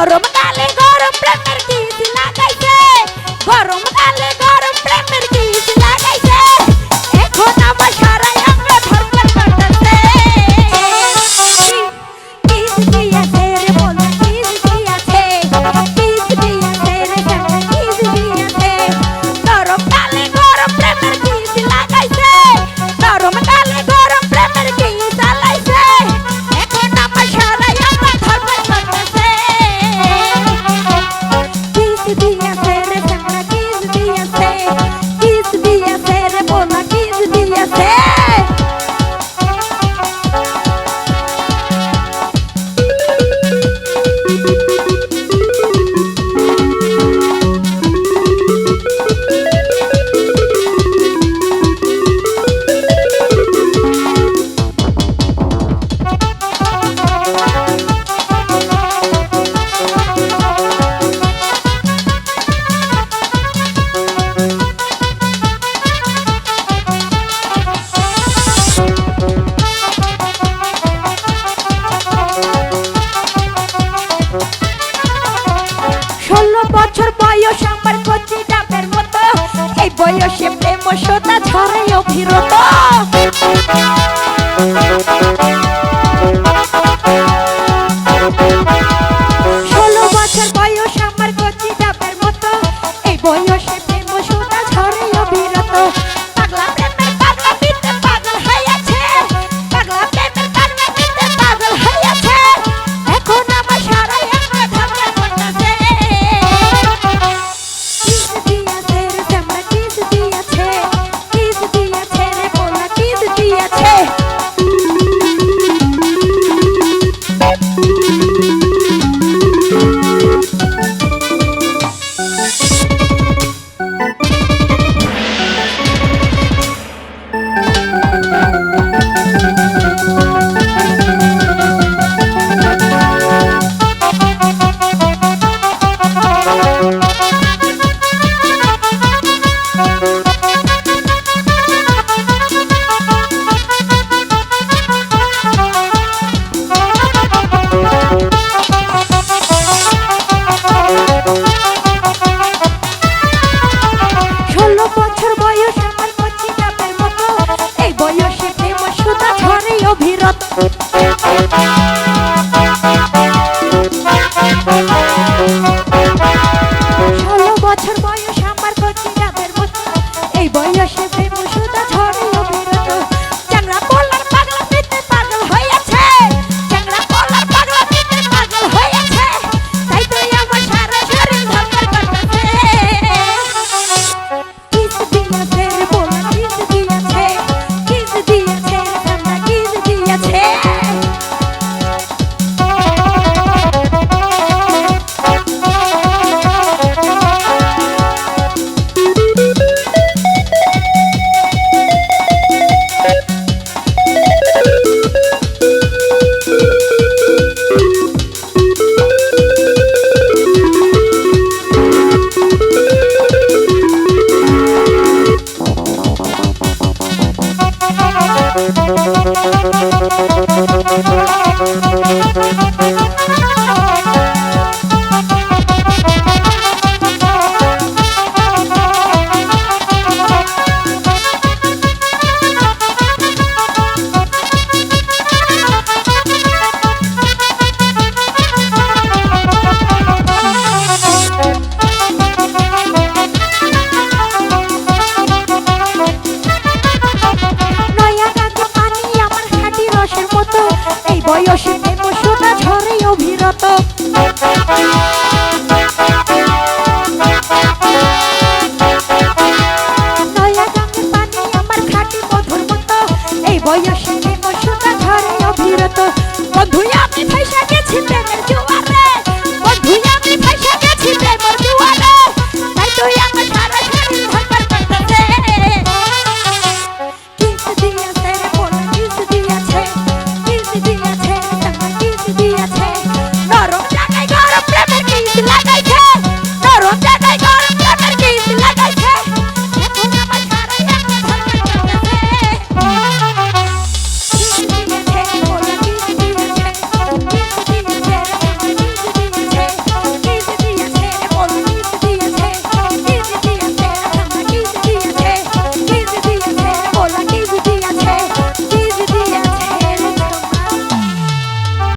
গরম কালে গরম প্রেমের ষোলো বছর বয়স আমার কচি ডাবের মতো। এই বয়সে প্রেম সদা ছড়াই অভিরত ষোলো বছর বয়স আমার কচি ডাবের মতো। এই বয়সে প্রেম সুতা ঝরে অভিরত। বয়সে অসুখা ঝরে অভিরত বধুয়া আমি ফাইসা গেছি